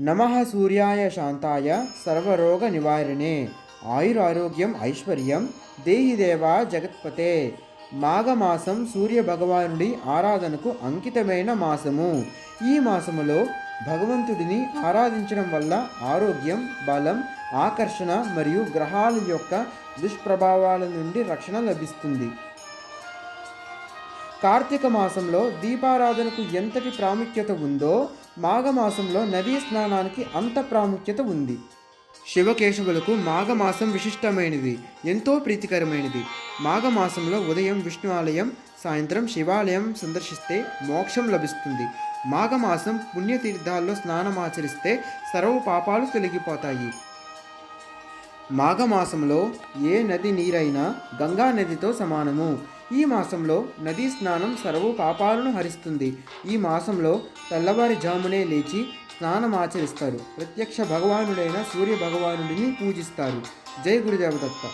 నమ సూర్యాయ శాంతాయ సర్వరోగ నివారణే. ఆయురారోగ్యం ఐశ్వర్యం దేహి దేవా జగత్పతే. మాఘమాసం సూర్య భగవానుడి ఆరాధనకు అంకితమైన మాసము. ఈ మాసములో భగవంతుడిని ఆరాధించడం వల్ల ఆరోగ్యం బలం ఆకర్షణ మరియు గ్రహాల యొక్క దుష్ప్రభావాల నుండి రక్షణ లభిస్తుంది. కార్తీక మాసంలో దీపారాధనకు ఎంతటి ప్రాముఖ్యత ఉందో మాఘమాసంలో నదీ స్నానానికి అంత ప్రాముఖ్యత ఉంది. శివకేశవులకు మాఘమాసం విశిష్టమైనది ఎంతో ప్రీతికరమైనది. మాఘమాసంలో ఉదయం విష్ణు ఆలయం సాయంత్రం శివాలయం సందర్శిస్తే మోక్షం లభిస్తుంది. మాఘమాసం పుణ్యతీర్థాల్లో స్నానం ఆచరిస్తే సర్వ పాపాలు తొలగిపోతాయి. మాఘమాసంలో ఏ నది నీరైనా గంగా నదితో సమానము. ఈ మాసంలో నదీ స్నానం సర్వ పాపాలను హరిస్తుంది. ఈ మాసంలో తెల్లవారుజామునే లేచి స్నానం ఆచరిస్తారు. ప్రత్యక్ష భగవానుడైన సూర్య భగవానుడిని పూజిస్తారు. జై గురుదేవదత్త.